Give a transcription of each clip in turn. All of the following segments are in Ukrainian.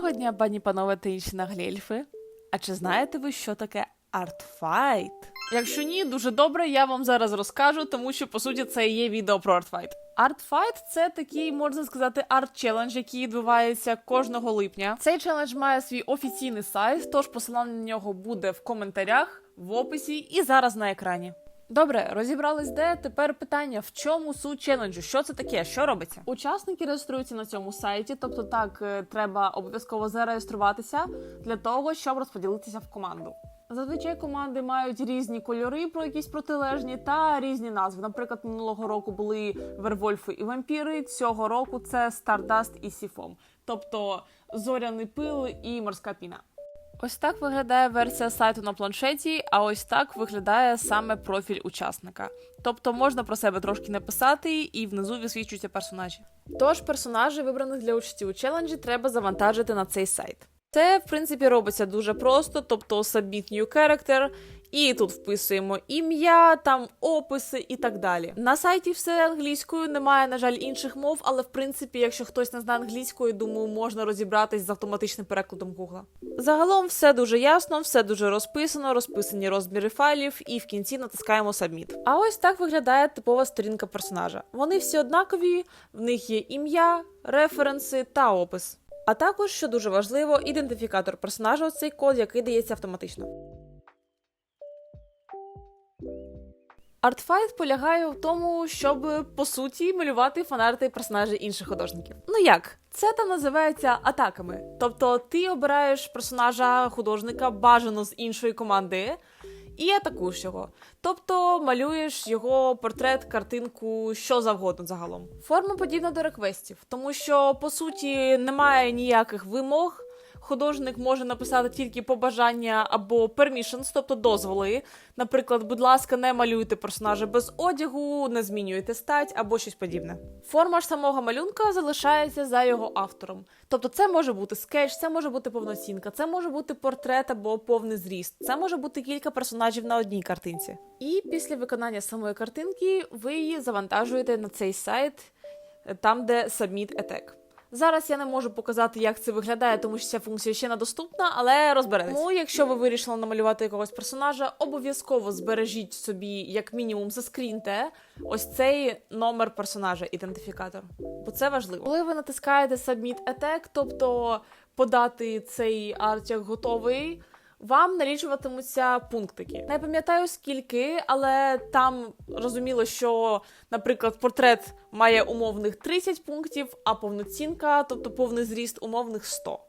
Доброго дня, пані панове та інші наглі А чи знаєте ви, що таке артфайт? Якщо ні, дуже добре, я вам зараз розкажу, тому що по суті це і є відео про артфайт. Артфайт це такий, можна сказати, арт-челендж, який відбувається кожного липня. Цей челендж має свій офіційний сайт, тож посилання на нього буде в коментарях, в описі і зараз на екрані. Добре, розібрались де. Тепер питання: в чому суть челенджу? Що це таке? Що робиться? Учасники реєструються на цьому сайті, тобто так е, треба обов'язково зареєструватися для того, щоб розподілитися в команду. Зазвичай команди мають різні кольори, про якісь протилежні та різні назви. Наприклад, минулого року були вервольфи і вампіри. Цього року це Стардаст і Сіфом, тобто зоряний пил і морська піна. Ось так виглядає версія сайту на планшеті, а ось так виглядає саме профіль учасника. Тобто можна про себе трошки написати, і внизу висвічуються персонажі. Тож персонажі, вибраних для участі у челенджі, треба завантажити на цей сайт. Це, в принципі, робиться дуже просто, тобто submit new character, і тут вписуємо ім'я, там описи і так далі. На сайті все англійською, немає, на жаль, інших мов, але в принципі, якщо хтось не знає англійської, думаю, можна розібратись з автоматичним перекладом Гугла. Загалом все дуже ясно, все дуже розписано, розписані розміри файлів, і в кінці натискаємо Submit. А ось так виглядає типова сторінка персонажа. Вони всі однакові, в них є ім'я, референси та опис. А також, що дуже важливо, ідентифікатор персонажа цей код, який дається автоматично. Артфайт полягає в тому, щоб по суті малювати фанарти персонажів інших художників. Ну як? Це там називається атаками. Тобто ти обираєш персонажа художника бажано з іншої команди і атакуєш його. Тобто малюєш його портрет, картинку, що завгодно загалом. Форма подібна до реквестів, тому що по суті немає ніяких вимог. Художник може написати тільки побажання або permissions, тобто дозволи. Наприклад, будь ласка, не малюйте персонажа без одягу, не змінюйте стать або щось подібне. Форма ж самого малюнка залишається за його автором. Тобто, це може бути скетч, це може бути повноцінка, це може бути портрет або повний зріст, це може бути кілька персонажів на одній картинці. І після виконання самої картинки ви її завантажуєте на цей сайт, там де Submit Attack. Зараз я не можу показати, як це виглядає, тому що ця функція ще недоступна, але розберетесь. Тому, якщо ви вирішили намалювати якогось персонажа, обов'язково збережіть собі, як мінімум, заскріньте ось цей номер персонажа, ідентифікатор. Бо це важливо. Коли ви натискаєте Submit Attack, тобто подати цей арт як готовий. Вам налічуватимуться пунктики. Не пам'ятаю скільки, але там розуміло, що, наприклад, портрет має умовних 30 пунктів, а повноцінка, тобто повний зріст, умовних 100.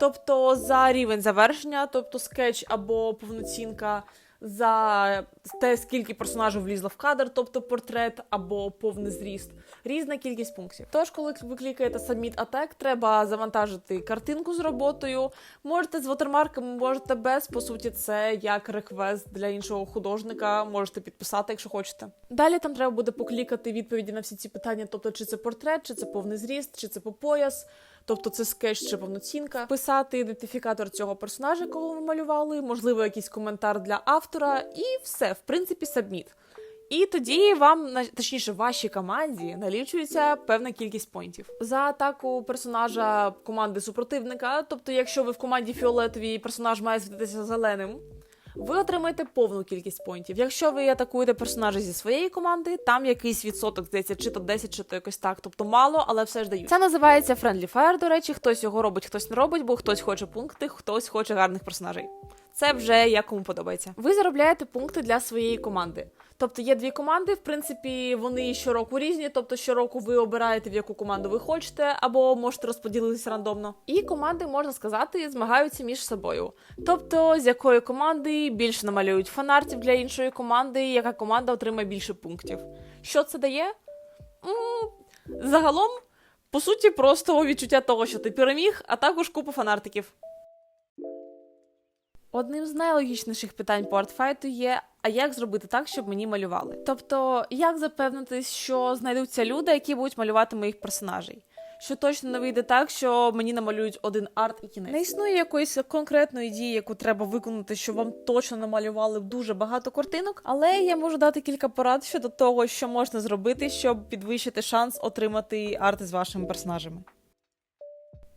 Тобто за рівень завершення, тобто скетч або повноцінка, за те, скільки персонажів влізло в кадр, тобто портрет або повний зріст, різна кількість пунктів. Тож, коли ви клікаєте Submit Attack, треба завантажити картинку з роботою. Можете з вотермарками, можете без. По суті, це як реквест для іншого художника. Можете підписати, якщо хочете. Далі там треба буде поклікати відповіді на всі ці питання, тобто, чи це портрет, чи це повний зріст, чи це по пояс. Тобто це скетч чи повноцінка, писати ідентифікатор цього персонажа, якого ви малювали, можливо, якийсь коментар для автора, і все, в принципі, сабміт. І тоді вам, точніше, вашій команді налічується певна кількість поінтів. За атаку персонажа команди супротивника, тобто, якщо ви в команді фіолетовій персонаж має світитися зеленим. Ви отримаєте повну кількість поінтів. Якщо ви атакуєте персонажа зі своєї команди, там якийсь відсоток здається, чи то 10, чи то якось так. Тобто мало, але все ж дають. Це називається Friendly Fire, до речі, хтось його робить, хтось не робить, бо хтось хоче пункти, хтось хоче гарних персонажей. Це вже як кому подобається. Ви заробляєте пункти для своєї команди. Тобто є дві команди, в принципі, вони щороку різні. Тобто щороку ви обираєте, в яку команду ви хочете, або можете розподілитися рандомно. І команди, можна сказати, змагаються між собою. Тобто, з якої команди більше намалюють фанартів для іншої команди, яка команда отримає більше пунктів. Що це дає? М, Загалом, по суті, просто відчуття того, що ти переміг, а також купу фанартиків. Одним з найлогічніших питань по артфайту є: а як зробити так, щоб мені малювали? Тобто, як запевнитись, що знайдуться люди, які будуть малювати моїх персонажей? Що точно не вийде так, що мені намалюють один арт і кінець. Не існує якоїсь конкретної дії, яку треба виконати, щоб вам точно намалювали дуже багато картинок, але я можу дати кілька порад щодо того, що можна зробити, щоб підвищити шанс отримати арти з вашими персонажами.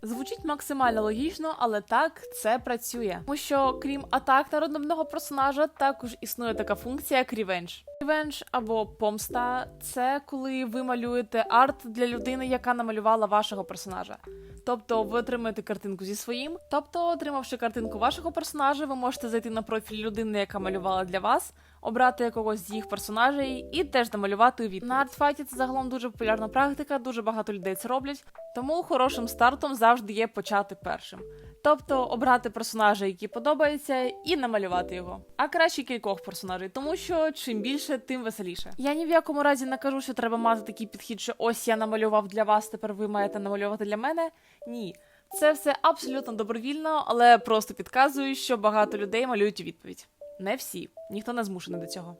Звучить максимально логічно, але так це працює. Тому що, крім атак на персонажа, також існує така функція, як рівенж. Рівенж або помста це коли ви малюєте арт для людини, яка намалювала вашого персонажа. Тобто ви отримуєте картинку зі своїм. Тобто, отримавши картинку вашого персонажа, ви можете зайти на профіль людини, яка малювала для вас, обрати якогось з їх персонажей і теж намалювати у відповідь. На артфайті це загалом дуже популярна практика, дуже багато людей це роблять. Тому хорошим стартом завжди є почати першим. Тобто обрати персонажа, який подобається, і намалювати його. А краще кількох персонажей, тому що чим більше, тим веселіше. Я ні в якому разі не кажу, що треба мати такий підхід, що ось я намалював для вас, тепер ви маєте намалювати для мене. Ні. Це все абсолютно добровільно, але просто підказую, що багато людей малюють у відповідь. Не всі, ніхто не змушений до цього.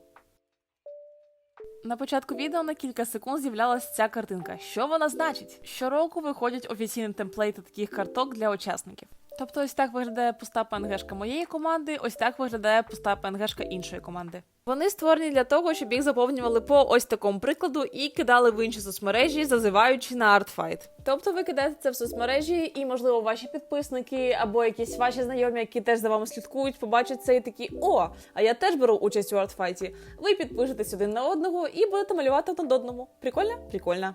На початку відео на кілька секунд з'являлася ця картинка. Що вона значить? Щороку виходять офіційні темплейти таких карток для учасників. Тобто, ось так виглядає пуста ПНГшка моєї команди, ось так виглядає пуста ПНГшка іншої команди. Вони створені для того, щоб їх заповнювали по ось такому прикладу і кидали в інші соцмережі, зазиваючи на артфайт. Тобто ви кидаєте це в соцмережі, і, можливо, ваші підписники або якісь ваші знайомі, які теж за вами слідкують, побачать це і такі: о, а я теж беру участь у артфайті. Ви підпишетесь один на одного і будете малювати один одному. Прикольно? Прикольно.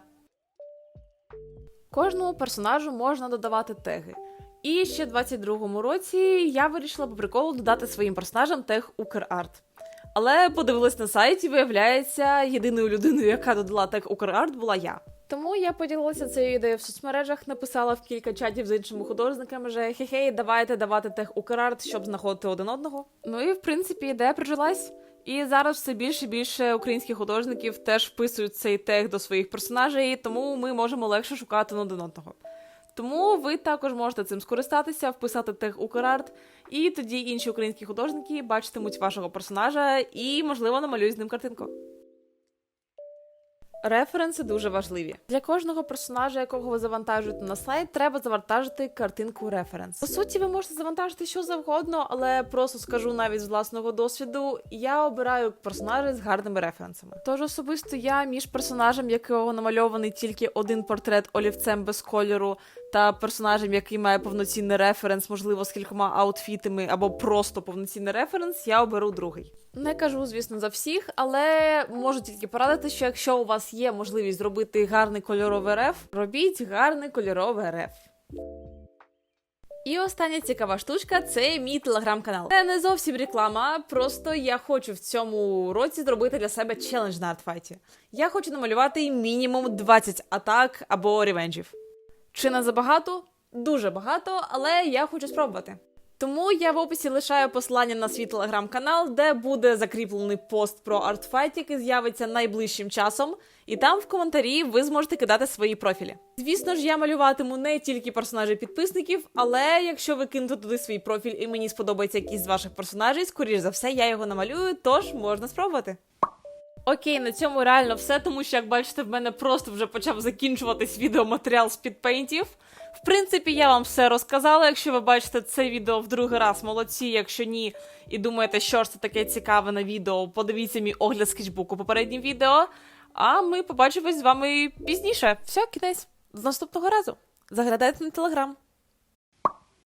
Кожному персонажу можна додавати теги. І ще в 22-му році я вирішила по приколу додати своїм персонажам тег UkrArt. Але подивилась на сайті, виявляється, єдиною людиною, яка додала тег UkrArt, була я. Тому я поділилася цією ідеєю в соцмережах, написала в кілька чатів з іншими художниками, що хе-хей, давайте давати тег UkrArt, щоб знаходити один одного. Ну і в принципі ідея прижилась. І зараз все більше і більше українських художників теж вписують цей тег до своїх персонажей, тому ми можемо легше шукати один одного. Тому ви також можете цим скористатися, вписати тег Украрт, і тоді інші українські художники бачитимуть вашого персонажа і, можливо, намалюють з ним картинку. Референси дуже важливі. Для кожного персонажа, якого ви завантажуєте на сайт, треба завантажити картинку референс. По суті, ви можете завантажити що завгодно, але просто скажу навіть з власного досвіду, я обираю персонажі з гарними референсами. Тож особисто я між персонажем, якого намальований тільки один портрет олівцем без кольору, та персонажем, який має повноцінний референс, можливо, з кількома аутфітами або просто повноцінний референс, я оберу другий. Не кажу, звісно, за всіх, але можу тільки порадити, що якщо у вас є можливість зробити гарний кольоровий реф, робіть гарний кольоровий реф. І остання цікава штучка це мій телеграм-канал. Це не зовсім реклама, просто я хочу в цьому році зробити для себе челендж на артфайті. Я хочу намалювати мінімум 20 атак або ревенджів. Чи не забагато? Дуже багато, але я хочу спробувати. Тому я в описі лишаю посилання на свій телеграм-канал, де буде закріплений пост про артфайт, який з'явиться найближчим часом, і там в коментарі ви зможете кидати свої профілі. Звісно ж, я малюватиму не тільки персонажі підписників, але якщо ви кинете туди свій профіль і мені сподобається якийсь з ваших персонажей, скоріш за все, я його намалюю, тож можна спробувати. Окей, на цьому реально все, тому що, як бачите, в мене просто вже почав закінчуватись відеоматеріал з підпейнтів. В принципі, я вам все розказала. Якщо ви бачите це відео в другий раз, молодці. Якщо ні, і думаєте, що ж це таке цікаве на відео, подивіться мій огляд скетчбуку попереднім відео. А ми побачимось з вами пізніше. Все, кінець. З наступного разу. Заглядайте на телеграм.